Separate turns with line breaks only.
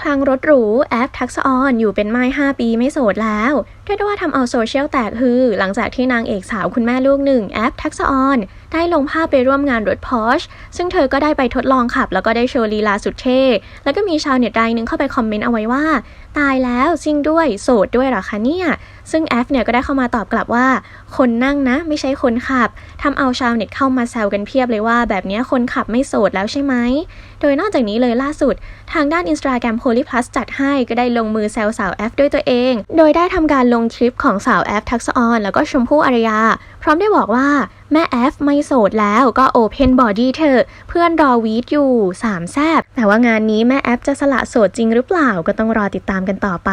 คลังรถหรูแอฟทักษออนอยู่เป็นไม้5 ปีไม่โสดแล้วเรียกได้ว่าทำเอาโซเชียลแตกฮือ หลังจากที่นางเอกสาวคุณแม่ลูกหนึ่งแอฟทักษออนได้ลงภาพไปร่วมงานรถพอชซึ่งเธอก็ได้ไปทดลองขับ แล้วก็ได้โชว์ลีลาสุดเท่ แล้วก็มีชาวเน็ตรายหนึงเข้าไปคอมเมนต์เอาไว้ว่า ตายแล้วซิ่งด้วยโสดด้วยหรอคะเนี่ย ซึ่งแอฟเนี่ยก็ได้เข้ามาตอบกลับว่า คนนั่งนะ ไม่ใช่คนขับทำเอาชาวเน็ตเข้ามาแซวกันเพียบเลยว่า แบบนี้คนขับไม่โสดแล้วใช่ไหม โดยนอกจากนี้เลยล่าสุด ทางด้าน Instagram Holy Plus จัดให้ก็ได้ลงมือแซวสาวแอฟด้วยตัวเอง โดยได้ทำการลงคลิปของสาวแอฟทักษออนแล้วก็ชมพู่อารยา พร้อมได้บอกว่าแม่แอฟไม่โสดแล้วก็โอเพนบอดี้เธอ เพื่อนรอวีดอยู่สามแซบแต่ว่างานนี้แม่แอฟจะสละโสดจริงหรือเปล่าก็ต้องรอติดตามกันต่อไป